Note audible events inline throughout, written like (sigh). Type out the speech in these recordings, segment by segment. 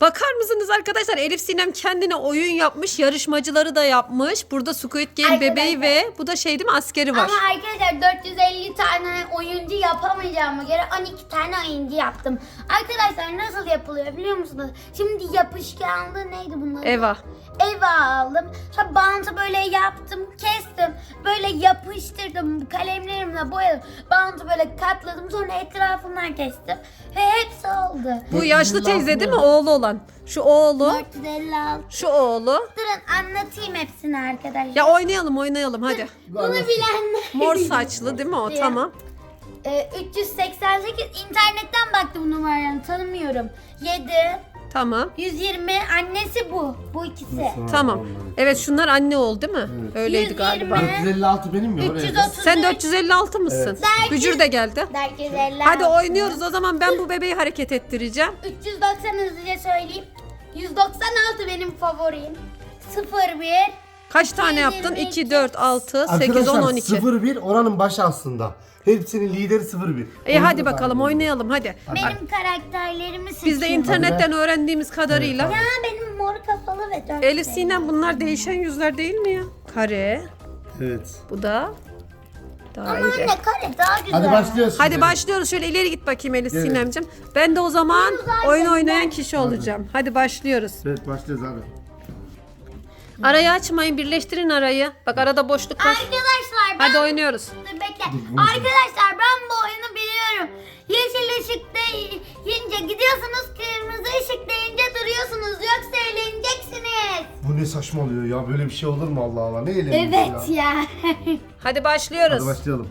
Bakar mısınız arkadaşlar Elif Sinem kendine oyun yapmış. Yarışmacıları da yapmış. Burada Squid Game Arkadaşlar. bebeği ve bu da şey değil mi askeri var. Ama arkadaşlar 450 tane oyuncu yapamayacağıma göre 12 tane oyuncu yaptım. Arkadaşlar nasıl yapılıyor biliyor musunuz? Şimdi yapışkanlı neydi bunlar? Eva. Eva aldım. Sonra bantı böyle yaptım, kestim. Böyle yapıştırdım. Kalemlerimle boyadım. Bantı böyle katladım. Sonra etrafından kestim. Ve hepsi oldu. Bu yaşlı teyze değil mi? Oğlu olan. Şu oğlu. 456. Şu oğlu. Durun anlatayım hepsini arkadaşlar. Ya oynayalım oynayalım hadi. Bunu bilenler. Mor saçlı değil mi o? Tamam. Ee, 388 internetten baktım numaranı tanımıyorum. 7 Tamam. 120 annesi bu. Bu ikisi. Tamam. Evet şunlar anne oldu değil mi? Öyleydi 120. galiba. 456 benim mi? Oraya. 330 Sen 456 mısın? Belki- Bücür de geldi. 450. Hadi oynuyoruz o zaman ben bu bebeği hareket ettireceğim. 390 hızlıca söyleyeyim. 196 benim favorim. 01 Kaç tane yaptın? 2, 4, 6, 8, 10, Arkadaşlar 12. 01 oranın başı aslında. Hepsinin lideri 01. İyi hadi bakalım oynayalım hadi. benim karakterlerimi seçiyorum. Biz de internetten öğrendiğimiz kadarıyla. Ya benim mor kafalı ve dört. Elif Sinem bunlar değişen yüzler değil mi ya? Kare. Evet. Bu da Ama daire. anne kare daha güzel. Hadi başlıyoruz. Hadi şimdi. başlıyoruz. Şöyle ileri git bakayım Elif Evet. Sinemcim. Ben de o zaman zaten oyun ben- oynayan kişi olacağım. Hadi başlıyoruz. Evet başlıyoruz abi. Arayı açmayın. Birleştirin arayı. Bak arada boşluk var. Arkadaşlar ben Hadi oynuyoruz. Dur bekle. Arkadaşlar ben bu oyunu biliyorum. Yeşil ışık deyince gidiyorsunuz, kırmızı ışık deyince duruyorsunuz. Yoksa eğleneceksiniz. Bu ne saçmalıyor ya böyle bir şey olur mu Allah Allah ne eğlenceli Evet ya. ya. (laughs) Hadi başlıyoruz. Hadi başlayalım.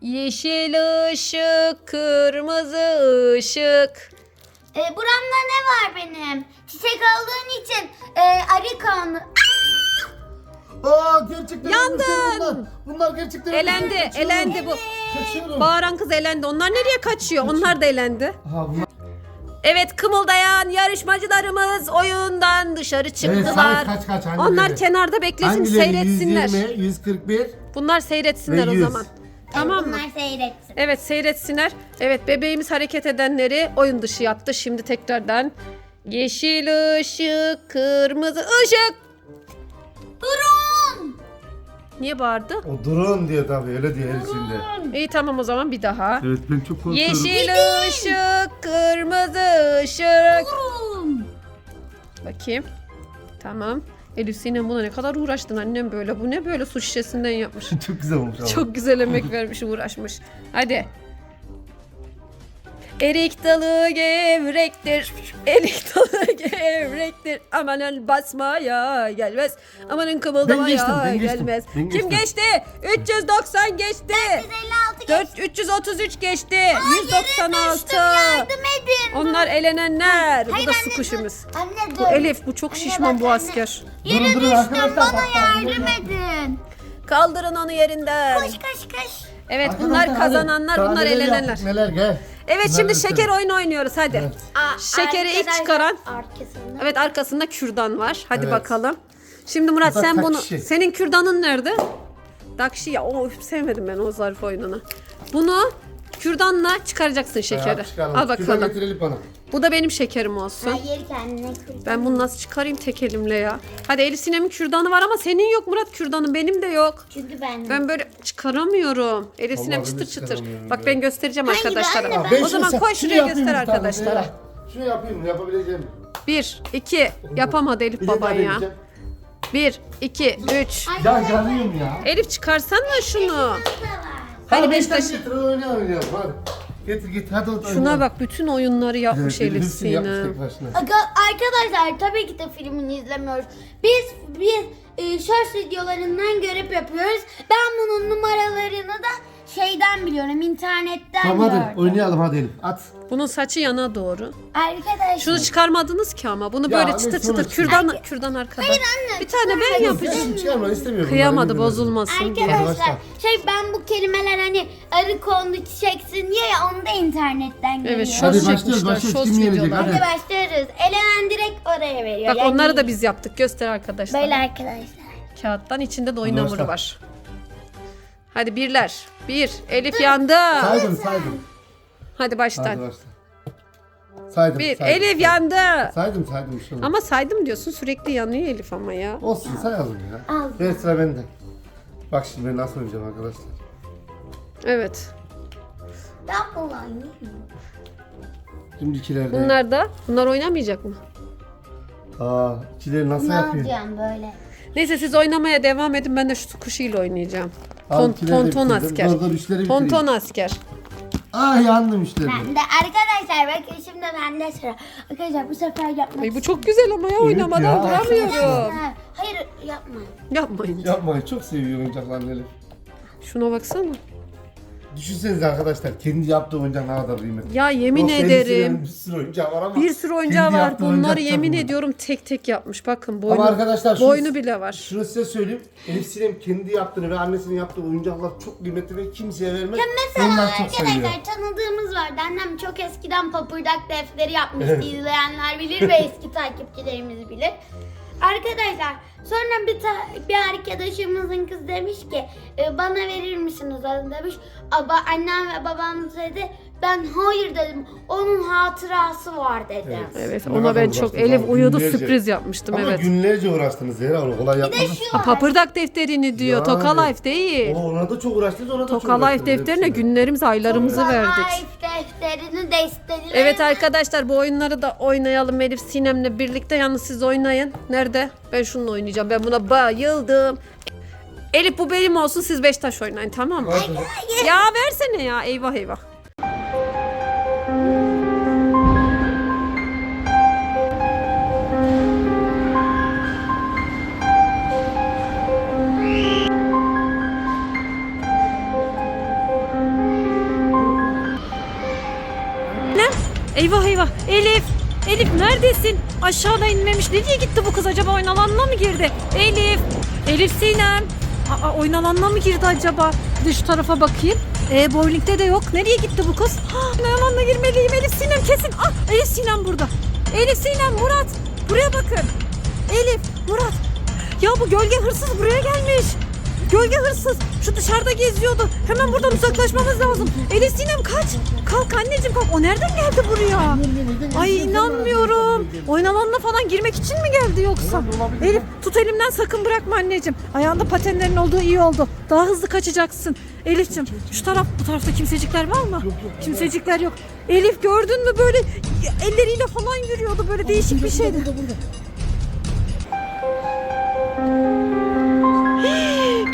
Yeşil ışık, kırmızı ışık. E, buramda ne var benim? Çiçek aldığın için e, arı kanı. Aa gerçekten Yandın. Bunlar, bunlar gerçekten Elendi, Kaçıyorum. elendi bu. Kaçıyorum. Bağıran kız elendi. Onlar nereye kaçıyor? Onlar da elendi. Aha, bunlar... Evet kımıldayan yarışmacılarımız oyundan dışarı çıktılar. Samet, kaç, kaç, hangileri? Onlar kenarda beklesin Hangileri? seyretsinler. 120, 141. Bunlar seyretsinler Ve o zaman. Tamam mı? Bunlar seyretsin. Evet seyretsinler. Evet bebeğimiz hareket edenleri oyun dışı yaptı. Şimdi tekrardan yeşil ışık, kırmızı ışık. Durun. Niye bağırdı? O durun diyor tabii öyle diyor el içinde. İyi tamam o zaman bir daha. Evet ben çok korkuyorum. Yeşil ışık, kırmızı ışık. Durun. Bakayım. Tamam. Elif Sinem buna ne kadar uğraştın annem böyle. Bu ne böyle su şişesinden yapmış. (laughs) çok güzel olmuş ama. Çok güzel emek vermiş, uğraşmış. Hadi. Erik dalı gevrektir. Erik dalı (laughs) gevrektir. Amanın basmaya gelmez. Amanın Ben kımıldamaya geçtim, ben geçtim. gelmez. Ben Kim geçtim. geçti? 390 geçti. 156 geç. 4 333 geçti. Yere 196. düştüm, yardım edin. Onlar elenenler. Bu da anne, su kuşumuz. Anne dur. Bu Elif bu çok şişman bak bu anne. asker. Yere Durun, durun düştüm arkadaşlar, bana bak, bak, yardım bak. edin. Kaldırın onu yerinden. Koş koş koş. Evet Arkadaşlar, bunlar hadi. kazananlar, Daha bunlar neler elenenler. yaptık, Neler gel. Evet şimdi lütfen. şeker oyunu oynuyoruz hadi. Evet. Aa, Şekeri ilk arkadaşlar, çıkaran. Arkasında. Evet arkasında kürdan var. Hadi Evet. bakalım. Şimdi Murat Burada sen kaç bunu senin kürdanın nerede? Dakşi ya o sevmedim ben o zarf oyununu. Bunu kürdanla çıkaracaksın şekeri. Çıkaralım. Al bakalım. getirelim bana. Bu da benim şekerim olsun. Hayır kendine. Ben bunu nasıl çıkarayım tek elimle ya? Hadi Elif Sinem'in kürdanı var ama senin yok Murat kürdanın benim de yok. Çünkü ben. Ben böyle çıkaramıyorum. Elif Sinem Vallahi ben de çıtır çıtır. çıkaramıyorum Bak ya. ben göstereceğim Hayır, arkadaşlara. ben- Ben O zaman koy şuraya göster arkadaşlara. Şunu yapayım yapabileceğim. Bir, iki. Yapamadı Elif Bir de baban daha ya. deneyeceğim. Bir, iki, üç. Ya yanıyorum ya. Elif çıkarsana şunu. Hadi Hadi Beşiktaş getir oynayalım oynayalım hadi. Getir git hadi otur. Şuna bak bütün oyunları yapmış Elif Sinem. Aga- Arkadaşlar tabii ki de filmini izlemiyoruz. Biz biz e, shorts videolarından görüp yapıyoruz. Ben bunun numaralarını da şeyden biliyorum, internetten Tamam hadi gördüm. oynayalım hadi Elif at. Bunun saçı yana doğru. Arkadaşlar. Şunu çıkarmadınız ki ama. Bunu Ya böyle anne, çıtır sonra çıtır. Kürdan, kürdan arkada. anne, Bir tane ben Yok, yapacağım. Çıkarma istemiyorum. Kıyamadı bozulmasın diye. Arkadaşlar şey ben bu kelimeler hani arı kondu çiçeksin diye ya onu da internetten görüyorum. Evet, Hadi Shorts başlıyoruz çekmişler, başlıyoruz. shorts Kim yenecek videolar. hadi. Hadi başlıyoruz. Elenen direkt oraya veriyor. Bak Yani onları da biz yaptık. Göster arkadaşlar. Böyle arkadaşlar. Kağıttan içinde de oyun Hadi hamuru başla. var. Hadi birler. Bir. Elif yandı. Saydım saydım. Hadi baştan. Başla. Saydım. Bir. saydım. Elif yandı. Saydım saydım. Şunu. Ama saydım diyorsun sürekli yanıyor Elif ama ya. Olsun sayalım ya. Al. Ver sıra bende. Bak şimdi ben nasıl oynayacağım arkadaşlar. Evet. Ben kullanayım. Şimdi ikilerde. Bunlar da bunlar oynamayacak mı? Aa, ikileri nasıl Ne yapıyor? yapacağım böyle? Neyse siz oynamaya devam edin ben de şu kuşuyla oynayacağım. Ton, de tonton asker. Dur, dur, üçleri bitireyim. Tonton asker. Ah yandım üçleri. Ben de arkadaşlar bakın şimdi bende sıra. Arkadaşlar bu sefer yapmak Ay bu çok güzel ama ya oynamadan ya. duramıyorum. Ha, Hayır yapmayın. Yapmayın. Yapmayın çok seviyor oyuncaklarını Elif. Şuna baksana. Düşünsenize arkadaşlar kendi yaptığı oyuncak ne kadar kıymetli. Ya yemin Yoksa ederim. Bir sürü oyuncağı var ama. Bir sürü oyuncağı kendi var. yaptığı Bunları oyuncak yemin çok ediyorum tek tek yapmış. Bakın boynu, Ama arkadaşlar şunu- boynu bile var. Şunu size söyleyeyim. Elif Sinem kendi yaptığını ve annesinin yaptığı oyuncaklar çok kıymetli ve kimseye vermez. Mesela Onlar çok seviyor. arkadaşlar tanıdığımız vardı. Annem çok eskiden papırdak defteri yapmıştı. İzleyenler bilir ve eski takipçilerimiz bilir. Arkadaşlar sonra bir ta- bir arkadaşımızın kız demiş ki "E, bana verir misiniz onu demiş. Ama annem ve babam dedi ben hayır dedim. Onun hatırası var dedim. Evet. Evet Ne ona kadar ben çok uğraştınız Elif abi, uyudu günlerce. sürpriz yapmıştım Ama evet. günlerce uğraştınız Zehra onu kolay Bir de yapmadınız. şu Ha, var. papırdak defterini diyor. Yani. Toka Life değil. O, ona da çok uğraştınız ona da çok Toka Life uğraştınız defterine hepsine. günlerimizi aylarımızı Sonra verdik. Life defterini de istediler. Evet arkadaşlar bu oyunları da oynayalım Elif Sinem'le birlikte. Yalnız siz oynayın. Nerede? Ben şununla oynayacağım. Ben buna bayıldım. Elif bu benim olsun siz beş taş oynayın tamam mı? Ya versene ya eyvah eyvah. Eyvah eyvah. Elif. Elif neredesin? Aşağıda inmemiş. Nereye gitti bu kız acaba? Oyun alanına mı girdi? Elif. Elif Sinem. Aa, oyun alanına mı girdi acaba? Bir de şu tarafa bakayım. E, bowling'de de yok. Nereye gitti bu kız? Alanına girmeliyim. Elif Sinem kesin. Ah, Elif Sinem burada. Elif Sinem, Murat. Buraya bakın. Elif, Murat. Ya bu gölge hırsız buraya gelmiş. Gölge hırsız. Şu dışarıda geziyordu. Hemen buradan uzaklaşmamız lazım. Elif Sinem kaç. Kalk anneciğim kalk. O nereden geldi buraya? Ay inanmıyorum. Oyun alanına falan girmek için mi geldi yoksa? Elif tut elimden sakın bırakma anneciğim. Ayağında patenlerin olduğu iyi oldu. Daha hızlı kaçacaksın. Elif'ciğim şu taraf bu tarafta kimsecikler var mı? Kimsecikler yok. Elif gördün mü böyle elleriyle falan yürüyordu böyle değişik bir şeydi.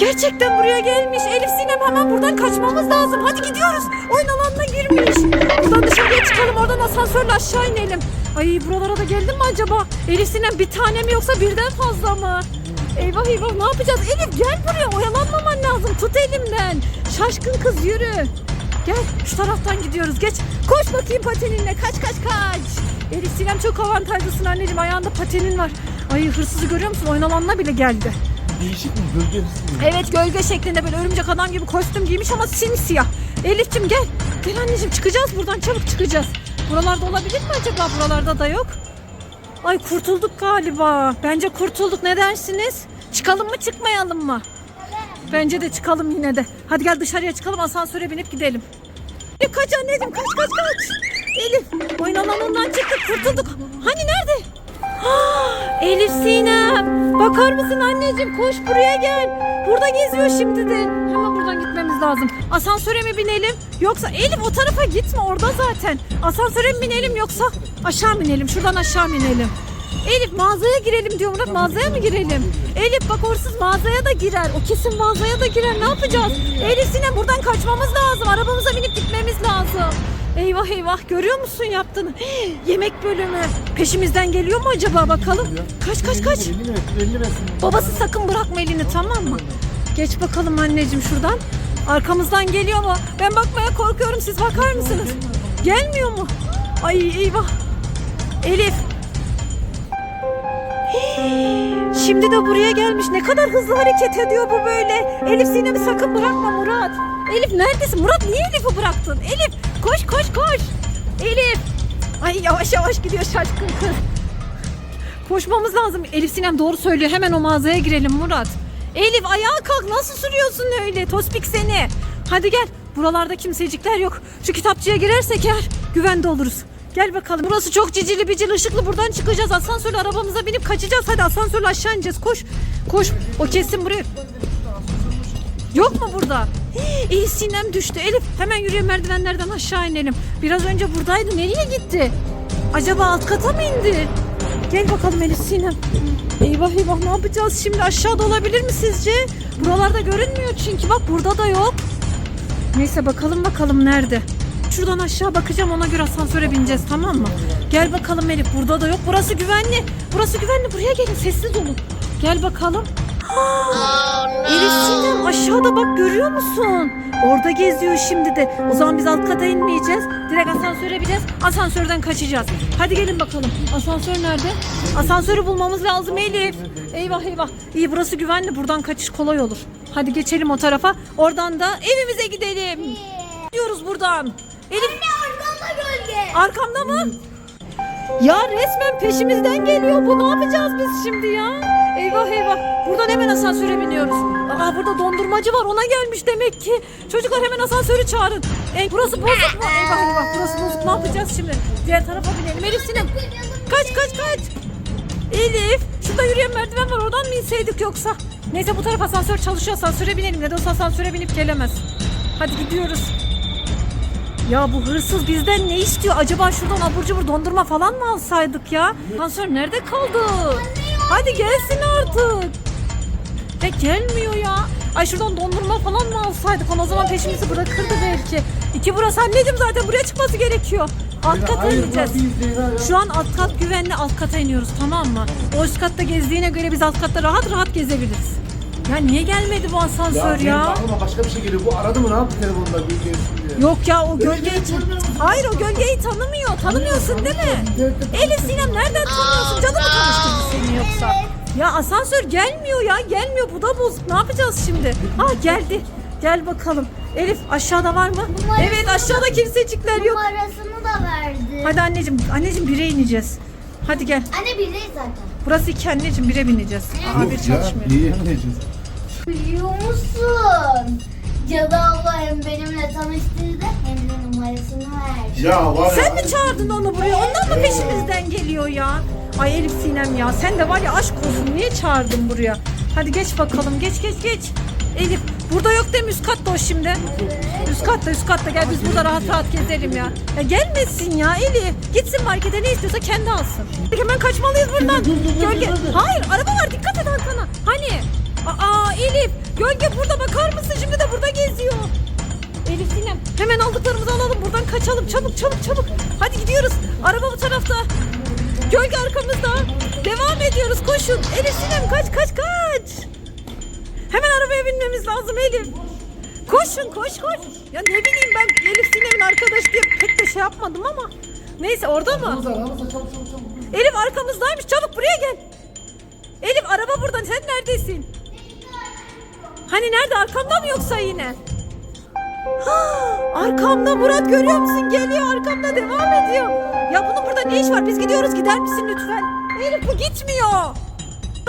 Gerçekten buraya gelmiş. Elif Sinem hemen buradan kaçmamız lazım. Hadi gidiyoruz. Oyun alanına girmiş. Buradan dışarıya çıkalım. Oradan asansörle aşağı inelim. Ay buralara da geldin mi acaba? Elif Sinem bir tane mi yoksa birden fazla mı? Eyvah eyvah ne yapacağız? Elif gel buraya. Oyalanmaman lazım. Tut elimden. Şaşkın kız yürü. Gel şu taraftan gidiyoruz. Geç. Koş bakayım pateninle. Kaç kaç kaç. Elif Sinem çok avantajlısın anneciğim. Ayağında patenin var. Ay hırsızı görüyor musun? Oyun alanına bile geldi. Değişik mi? Gölge mı? Evet gölge şeklinde böyle örümcek adam gibi kostüm giymiş ama simsiyah. Elif'cim gel. Gel anneciğim çıkacağız buradan çabuk çıkacağız. Buralarda olabilir mi acaba? Buralarda da yok. Ay kurtulduk galiba. Bence kurtulduk ne dersiniz? Çıkalım mı çıkmayalım mı? Bence de çıkalım yine de. Hadi gel dışarıya çıkalım asansöre binip gidelim. Elif kaç anneciğim kaç kaç kaç. Elif oyun alanından çıktık kurtulduk. Hani nerede? (gasps) Elif Sinem. Bakar mısın anneciğim? Koş buraya gel. Burada geziyor şimdi de. Hemen buradan gitmemiz lazım. Asansöre mi binelim? Yoksa Elif o tarafa gitme orada zaten. Asansöre mi binelim yoksa aşağı mı? Şuradan aşağı mı? Elif mağazaya girelim diyor Murat. Mağazaya mı girelim? Elif bak orsuz mağazaya da girer. O kesin mağazaya da girer. Ne yapacağız? Elif Sinem buradan kaçmamız lazım. Arabamıza binip gitmemiz lazım. Eyvah eyvah görüyor musun yaptığını? Hii, (gasps) yemek bölümü. Peşimizden geliyor mu acaba bakalım? Kaç kaç kaç. 50 metre, 50 metre. Babası sakın bırakma elini tamam mı? Geç bakalım anneciğim şuradan. Arkamızdan geliyor mu? Ben bakmaya korkuyorum siz bakar mısınız? Gelmiyor mu? Ay eyvah. Elif. Şimdi de buraya gelmiş. Ne kadar hızlı hareket ediyor bu böyle. Elif Sinem'i sakın bırakma Murat. Elif neredesin? Murat niye Elif'i bıraktın? Elif koş koş koş. Elif. Ay yavaş yavaş gidiyor şaşkın kız. Koşmamız lazım. Elif Sinem doğru söylüyor. Hemen o mağazaya girelim Murat. Elif ayağa kalk. Nasıl sürüyorsun öyle? Tospik seni. Hadi gel. Buralarda kimsecikler yok. Şu kitapçıya girersek eğer güvende oluruz. Gel bakalım. Burası çok cicili bicili ışıklı. Buradan çıkacağız. Asansörle arabamıza binip kaçacağız. Hadi asansörle aşağı ineceğiz. Koş. Koş. O kesin buraya. Yok mu burada? Elif sinem düştü. Elif hemen yürüyen merdivenlerden aşağı inelim. Biraz önce buradaydı. Nereye gitti? Acaba alt kata mı indi? Gel bakalım Elif sinem. Eyvah eyvah ne yapacağız şimdi? Aşağıda olabilir mi sizce? Buralarda görünmüyor çünkü. Bak burada da yok. Neyse bakalım bakalım nerede? Şuradan aşağı bakacağım ona göre asansöre bineceğiz tamam mı? Gel bakalım Elif burada da yok. Burası güvenli. Burası güvenli. Buraya gelin sessiz olun. Gel bakalım. Elif Sinem aşağıda bak görüyor musun? Orada geziyor şimdi de. O zaman biz alt kata inmeyeceğiz. Direkt asansöre bineceğiz. Asansörden kaçacağız. Hadi gelin bakalım. Asansör nerede? Asansörü bulmamız lazım Elif. Eyvah eyvah. İyi burası güvenli. Buradan kaçış kolay olur. Hadi geçelim o tarafa. Oradan da evimize gidelim. Gidiyoruz buradan. Elif Arkamda gölge. arkamda mı? Ya resmen peşimizden geliyor bu. Ne yapacağız biz şimdi ya? Eyvah eyvah. Buradan hemen asansöre biniyoruz. Aa burada dondurmacı var. Ona gelmiş demek ki. Çocuklar hemen asansörü çağırın. E, burası bozuk mu? Eyvah eyvah. Burası bozuk. Ne yapacağız şimdi? Diğer tarafa binelim. Elif Sinem. Kaç kaç kaç. Elif. Şurada yürüyen merdiven var. Oradan mı inseydik yoksa? Neyse bu taraf asansör çalışıyor. Asansöre binelim. Ne de olsa asansöre binip gelemez. Hadi gidiyoruz. Ya bu hırsız bizden ne istiyor? Acaba şuradan abur cubur dondurma falan mı alsaydık ya? Asansör nerede kaldı? Hadi gelsin artık. Ya gelmiyor ya. Ay şuradan dondurma falan mı alsaydık? Ama o zaman peşimizi bırakırdı belki. İki burası anneciğim zaten buraya çıkması gerekiyor. Alt kata ineceğiz. ya. Şu an alt kat güvenli alt kata iniyoruz tamam mı? O üst katta gezdiğine göre biz alt katta rahat rahat gezebiliriz. Ya niye gelmedi bu asansör ya? aklıma başka bir şey geliyor. Bu aradı mı ne yaptı telefonda bir. Yok ya o gölgeyi Hayır o gölgeyi tanımıyor. Tanımıyorsun değil mi? Elif Sinem nereden tanıyorsun? Canı mı tanıştırdı seni yoksa? Ya asansör gelmiyor ya. Gelmiyor. Bu da bozuk. Ne yapacağız şimdi? Ha geldi. Gel bakalım. Elif aşağıda var mı? Numarasını Evet aşağıda kimsecikler yok. Numarasını da verdi. Hadi anneciğim. Anneciğim bire ineceğiz. Hadi gel. Anne bilir zaten. Burası iki anneciğim bire bineceğiz. Aa bir çalışmıyor. Biliyor musun? Cadı abla hem benimle tanıştırdı hem de numarasını verdi. Ya var ya. Sen mi çağırdın onu buraya? Ondan mı peşimizden geliyor ya? Ay Elif Sinem ya sen de var ya aşk olsun niye çağırdın buraya? Hadi geç bakalım geç geç geç. Elif burada yok değil mi üst katta o şimdi? Üst katta üst katta gel biz burada rahat rahat gezelim ya. Ya gelmesin ya Elif. Gitsin markete ne istiyorsa kendi alsın. Hemen kaçmalıyız buradan. Gölge. Hayır araba var dikkat et arkana. Hani? Aa Elif gölge burada bakar mısın şimdi de burada geziyor. Elif Sinem hemen aldıklarımızı alalım buradan kaçalım çabuk çabuk çabuk. Hadi gidiyoruz. Araba bu tarafta. Gölge arkamızda. Devam ediyoruz koşun. Elif Sinem kaç kaç kaç. Hemen arabaya binmemiz lazım Elif. Koşun koş koş. Ya ne bileyim ben Elif Sinem'in arkadaş diye pek de şey yapmadım ama. Neyse orada mı? Ramazan, Ramazan çabuk çabuk çabuk. Elif arkamızdaymış çabuk buraya gel. Elif araba burada sen neredesin? Hani nerede arkamda mı yoksa yine? Arkamda Murat görüyor musun? Geliyor arkamda devam ediyor. Ya bunun burada ne iş var? Biz gidiyoruz gider misin lütfen? Elif bu gitmiyor.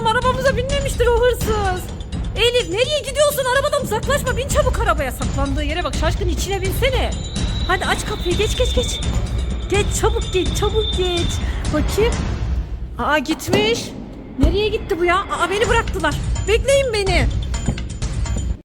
Arabamıza binmemiştir o hırsız. Elif nereye gidiyorsun? Arabadan uzaklaşma. Bin çabuk arabaya. Saklandığı yere bak. Şaşkın içine binsene. Hadi aç kapıyı. Geç geç geç. Geç çabuk geç çabuk geç. Bakayım. Aa gitmiş. Nereye gitti bu ya? Aa beni bıraktılar. Bekleyin beni.